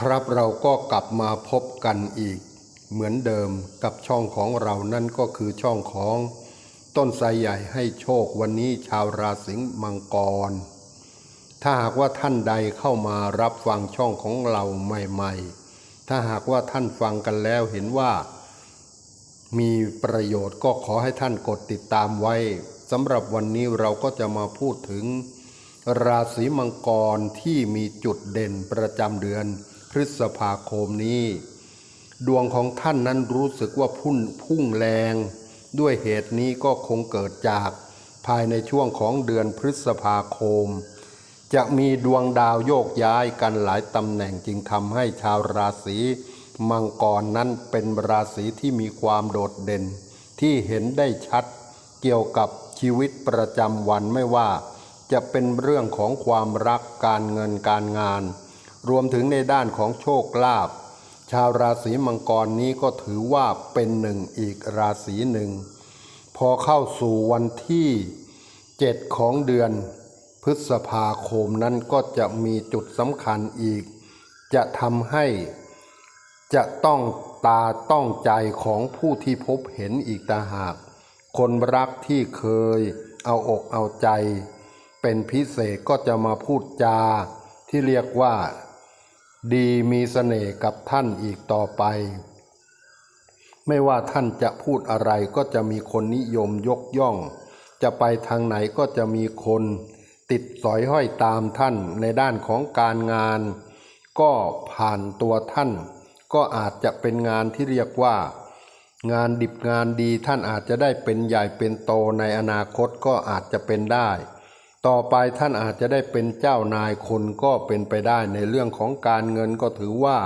ครับเราก็กลับมาพบกันอีก เหมือนเดิมกับช่องของเรานั่นก็คือช่องของ ต้นไทรใหญ่ให้โชควันนี้ชาวราศีมังกร ถ้าหากว่าท่านใดเข้ามารับฟังช่องของเราใหม่ๆ ถ้าหากว่าท่านฟังกันแล้วเห็นว่า มีประโยชน์ก็ขอให้ท่านกดติดตามไว้สำหรับวันนี้เราก็จะมาพูดถึง ราศีมังกรที่มีจุดเด่นประจำเดือน พฤษภาคมนี้ ดวงของท่านนั้นรู้สึกว่าพุ่งพุ่งแรง ด้วยเหตุนี้ก็คงเกิดจากภายในช่วงของเดือนพฤษภาคม จะมีดวงดาวโยกย้ายกันหลายตำแหน่งจึงทำให้ชาวราศีมังกรนั้นเป็นราศีที่มีความโดดเด่น ที่เห็นได้ชัดเกี่ยวกับชีวิตประจำวันไม่ว่า จะเป็นเรื่องของความรักการเงินการงาน รวมถึงในด้านของโชคลาภชาวราศีมังกรนี้ก็ถือว่าเป็นหนึ่งอีกราศีหนึ่ง พอเข้าสู่วันที่เจ็ดของเดือน พฤษภาคมนั้นก็จะมีจุดสำคัญอีก จะทำให้จะต้องตาต้องใจของผู้ที่พบเห็นอีกตาหาก คนรักที่เคยเอาอกเอาใจ เป็นพิเศษก็จะมาพูดจาที่เรียกว่า ดีมีเสน่ห์กับท่านอีกต่อไป ไม่ว่าท่านจะพูดอะไรก็จะมีคนนิยมยกย่อง จะไปทางไหนก็จะมีคน ติดสอยห้อยตามท่านในด้านของการงาน ก็ผ่านตัวท่าน ก็อาจจะเป็นงานที่เรียกว่า งานดิบงานดีท่านอาจจะได้เป็นใหญ่เป็นโตในอนาคตก็อาจจะเป็นได้ ต่อไปท่านอาจจะได้เป็นเจ้านายคนก็เป็นไปได้ในเรื่องของการเงินก็ถือว่า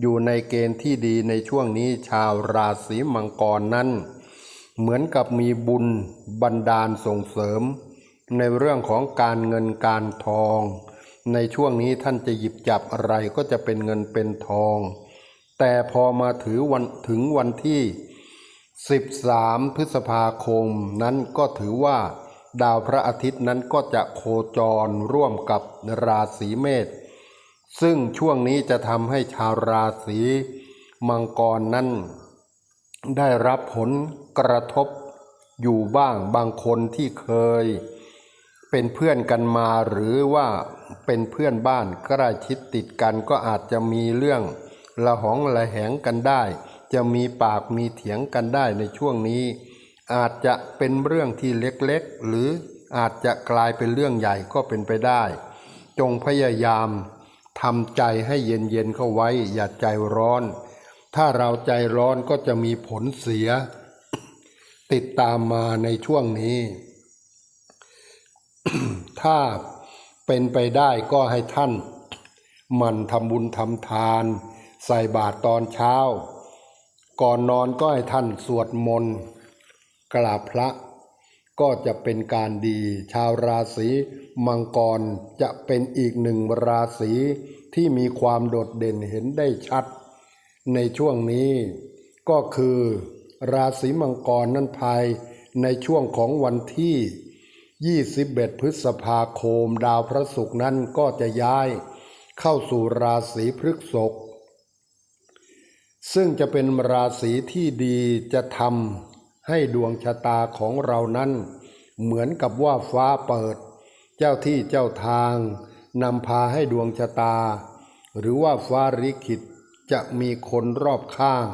อยู่ในเกณฑ์ที่ดีในช่วงนี้ชาวราศีมังกรนั้น เหมือนกับมีบุญบันดาลส่งเสริม ในเรื่องของการเงินการทอง ในช่วงนี้ท่านจะหยิบจับอะไรก็จะเป็นเงินเป็นทอง แต่พอมาถือวันถึงวันที่ 13 พฤษภาคมนั้นก็ถือว่า ดาวพระอาทิตย์นั้นก็จะโคจรร่วมกับราศีเมษซึ่งช่วงนี้จะทำให้ชาวราศีมังกรนั้น ได้รับผลกระทบอยู่บ้างบางคนที่เคย เป็นเพื่อนกันมาหรือว่าเป็นเพื่อนบ้านใกล้ชิดติดกันก็อาจจะมีเรื่องละหองละแหงกันได้ จะมีปากมีเถียงกันได้ในช่วงนี้ อาจจะเป็นเรื่องที่เล็กๆ หรืออาจจะกลายเป็นเรื่องใหญ่ก็เป็นไปได้ จงพยายามทำใจให้เย็นๆเข้าไว้ อย่าใจร้อน ถ้าเราใจร้อนก็จะมีผลเสีย ติดตามมาในช่วงนี้ ถ้าเป็นไปได้ก็ให้ท่านมันทำบุญทำทาน ใส่บาตรตอนเช้า ก่อนนอนก็ให้ท่านสวดมนต์ กราบพระ ก็จะเป็นการดี ชาวราศีมังกรจะเป็นอีกหนึ่งราศีที่มีความโดดเด่นเห็นได้ชัด ในช่วงนี้ก็คือ ราศีมังกรนั้นภายในช่วงของวันที่ 21 พฤษภาคม ดาวพระศุกร์นั้นก็จะย้ายเข้าสู่ราศีพฤษภซึ่งจะเป็นราศีที่ดีจะทำ ให้ดวงชะตาของเรานั้น เหมือนกับว่าฟ้าเปิด เจ้าที่เจ้าทางนำพาให้ดวงชะตา หรือว่าฟ้าริขิตจะมีคนรอบข้าง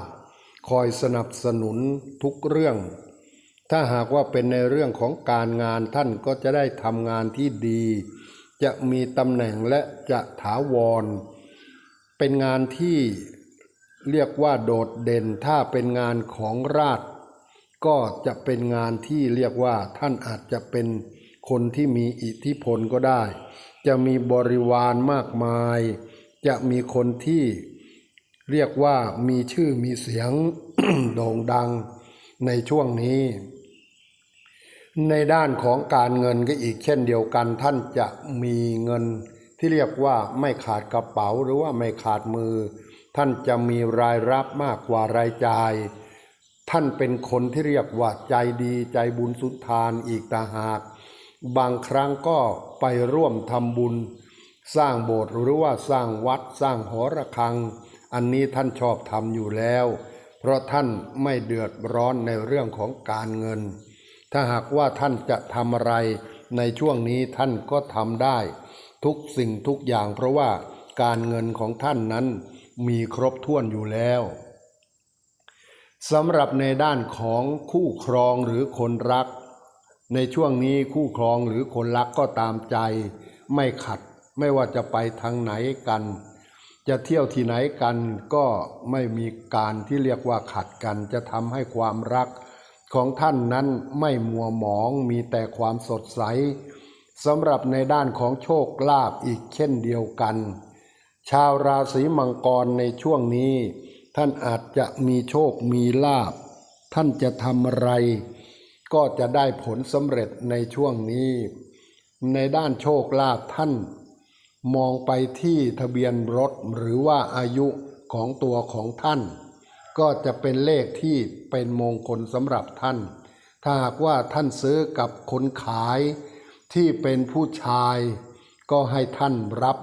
คอยสนับสนุนทุกเรื่อง ถ้าหากว่าเป็นในเรื่องของการงานท่านก็จะได้ทำงานที่ดี จะมีตำแหน่งและจะถาวร เป็นงานที่เรียกว่าโดดเด่นถ้าเป็นงานของราช ก็จะเป็นงานที่เรียกว่าท่านอาจจะเป็นคนที่มีอิทธิพลก็ได้ จะมีบริวารมากมาย จะมีคนที่เรียกว่ามีชื่อมีเสียงโด่งดังในช่วงนี้ ในด้านของการเงินก็อีกเช่นเดียวกัน ท่านจะมีเงินที่เรียกว่าไม่ขาดกระเป๋าหรือว่าไม่ขาดมือ ท่านจะมีรายรับมากกว่ารายจ่าย ท่านเป็นคนที่เรียกว่าใจดีใจบุญสุนทานอีกต่างหาก บางครั้งก็ไปร่วมทำบุญ สร้างโบสถ์หรือว่าสร้างวัดสร้างหอระฆัง อันนี้ท่านชอบทำอยู่แล้ว เพราะท่านไม่เดือดร้อนในเรื่องของการเงิน ถ้าหากว่าท่านจะทำอะไร ในช่วงนี้ท่านก็ทำได้ ทุกสิ่งทุกอย่างเพราะว่าการเงินของท่านนั้นมีครบถ้วนอยู่แล้ว สำหรับในด้านของคู่ครองหรือคนรัก ในช่วงนี้คู่ครองหรือคนรักก็ตามใจ ไม่ขัดไม่ว่าจะไปทางไหนกัน จะเที่ยวที่ไหนกันก็ไม่มีการที่เรียกว่าขัดกัน จะทำให้ความรักของท่านนั้นไม่มัวหมองมีแต่ความสดใสสำหรับในด้านของโชคลาภอีกเช่นเดียวกัน ชาวราศีมังกรในช่วงนี้ ท่านอาจจะมีโชคมีลาภท่านจะทำอะไร ก็จะได้ผลสำเร็จในช่วงนี้ ในด้านโชคลาภท่าน มองไปที่ทะเบียนรถหรือว่าอายุของตัวของท่าน ก็จะเป็นเลขที่เป็นมงคลสำหรับท่าน ถ้าหากว่าท่านซื้อกับคนขายที่เป็นผู้ชาย ก็ให้ท่านรับ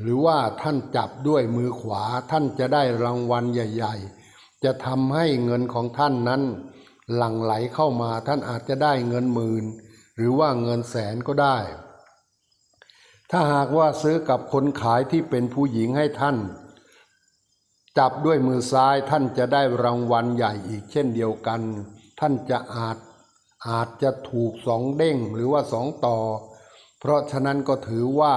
หรือว่าท่านจับด้วยมือขวาท่านจะได้รางวัลใหญ่ ๆ จะทำให้เงินของท่านนั้น หลั่งไหลเข้ามาท่านอาจจะได้เงินหมื่น หรือว่าเงินแสนก็ได้ ถ้าหากว่าซื้อกับคนขายที่เป็นผู้หญิงให้ท่าน จับด้วยมือซ้ายท่านจะได้รางวัลใหญ่อีกเช่นเดียวกัน ท่านจะอาจอาจจะถูกสองเด้งหรือว่าสองต่อ เพราะฉะนั้นก็ถือว่า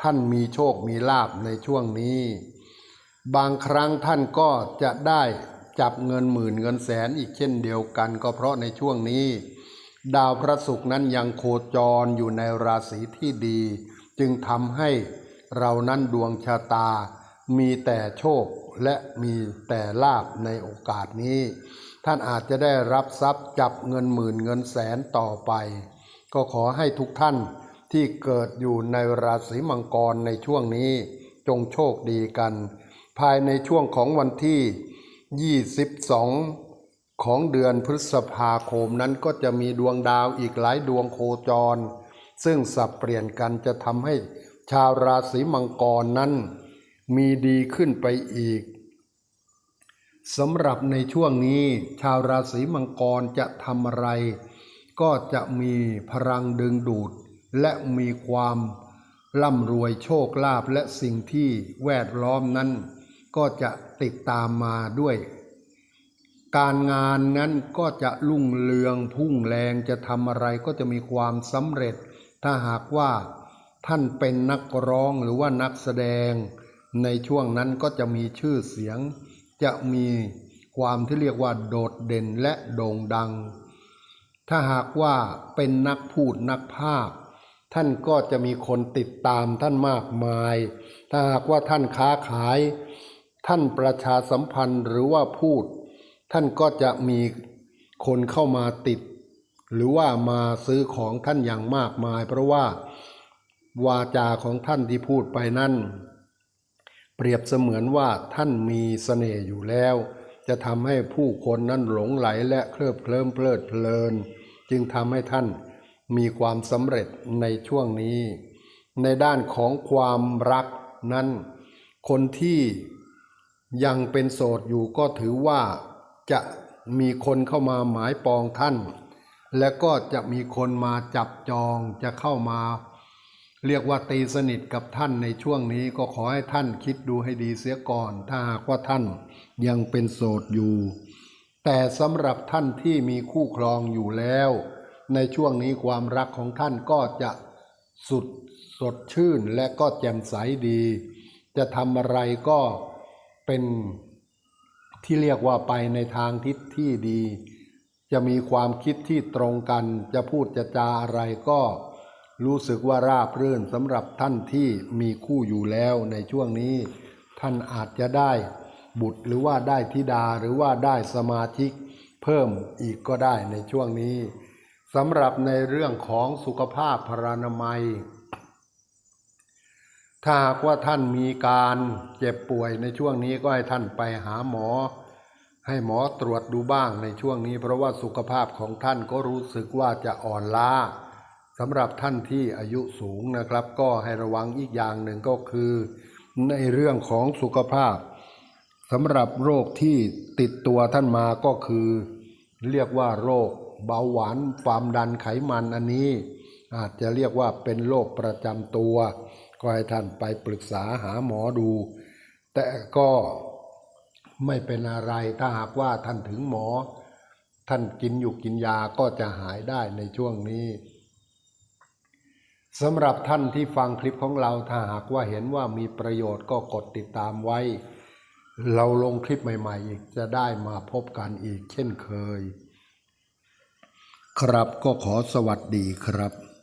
ท่านมีโชคมีลาบในช่วงนี้ บางครั้งท่านก็จะได้จับเงินหมื่นเงินแสนอีกเช่นเดียวกัน ก็เพราะในช่วงนี้ ดาวพระศุกร์นั้นยังโคจรอยู่ในราศีที่ดี จึงทำให้เรานั้นดวงชะตา มีแต่โชคและมีแต่ลาบในโอกาสนี้ ท่านอาจจะได้รับทรัพย์จับเงินหมื่นเงินแสนต่อไป ก็ขอให้ทุกท่าน ที่เกิดอยู่ในราศีมังกรในช่วงนี้จงโชคดีกัน ภายในช่วงของวันที่ 22 ของเดือนพฤษภาคมนั้นก็จะมีดวงดาวอีกหลายดวงโคจร ซึ่งสับเปลี่ยนกันจะทำให้ชาวราศีมังกรนั้น มีดีขึ้นไปอีกสำหรับในช่วงนี้ชาวราศีมังกรจะทำอะไร ก็จะมีพลังดึงดูด และมีความร่ำรวยโชคลาภและสิ่งที่แวดล้อมนั้น ก็จะติดตามมาด้วย การงานนั้นก็จะรุ่งเรืองพุ่งแรงจะทำอะไรก็จะมีความสำเร็จ ถ้าหากว่าท่านเป็นนักร้องหรือว่านักแสดง ในช่วงนั้นก็จะมีชื่อเสียง จะมีความที่เรียกว่าโดดเด่นและโด่งดัง ถ้าหากว่าเป็นนักพูดนักภาค ท่านก็จะมีคนติดตามท่านมากมาย ถ้าหากว่าท่านค้าขาย ท่านประชาสัมพันธ์หรือว่าพูด ท่านก็จะมีคนเข้ามาติด หรือว่ามาซื้อของท่านอย่างมากมาย เพราะว่าวาจาของท่านที่พูดไปนั้นเปรียบเสมือนว่าท่านมีเสน่ห์อยู่แล้ว จะทำให้ผู้คนนั้นหลงไหลและเคลิบเคลิ้มเพลิดเพลิน จึงทำให้ท่าน มีความสำเร็จในช่วงนี้ ในด้านของความรักนั้น คนที่ยังเป็นโสดอยู่ก็ถือว่าจะมีคนเข้ามาหมายปองท่าน และก็จะมีคนมาจับจองจะเข้ามา เรียกว่าตีสนิทกับท่านในช่วงนี้ก็ขอให้ท่านคิดดูให้ดีเสียก่อน ถ้าหากว่าท่านยังเป็นโสดอยู่ แต่สำหรับท่านที่มีคู่ครองอยู่แล้ว ในช่วงนี้ความรักของท่านก็จะสุดสดชื่นและก็แจ่มใสดี จะทำอะไรก็เป็นที่เรียกว่าไปในทางทิศที่ดี จะมีความคิดที่ตรงกัน จะพูดจะจาอะไรก็รู้สึกว่าราบรื่นสำหรับท่านที่มีคู่อยู่แล้วในช่วงนี้ ท่านอาจจะได้บุตรหรือว่าได้ธิดาหรือว่าได้สมาชิก เพิ่มอีกก็ได้ในช่วงนี้ สำหรับในเรื่องของสุขภาพพรรณนามัย ถ้าหากว่าท่านมีการเจ็บป่วยในช่วงนี้ก็ให้ท่านไปหาหมอ ให้หมอตรวจดูบ้างในช่วงนี้ เพราะว่าสุขภาพของท่านก็รู้สึกว่าจะอ่อนล้าสำหรับท่านที่อายุสูงนะครับ ก็ให้ระวังอีกอย่างหนึ่งก็คือ ในเรื่องของสุขภาพสำหรับโรคที่ติดตัวท่านมาก็คือ เรียกว่าโรค เบาหวานความดันไขมันอันนี้ อาจจะเรียกว่าเป็นโรคประจำตัว ก็ให้ท่านไปปรึกษาหาหมอดู แต่ก็ไม่เป็นอะไรถ้าหากว่าท่านถึงหมอ ท่านกินอยู่กินยาก็จะหายได้ในช่วงนี้สำหรับท่านที่ฟังคลิปของเราถ้าหากว่าเห็นว่ามีประโยชน์ก็กดติดตามไว้ เราลงคลิปใหม่ๆอีกจะได้มาพบกันอีกเช่นเคย ครับก็ขอสวัสดีครับ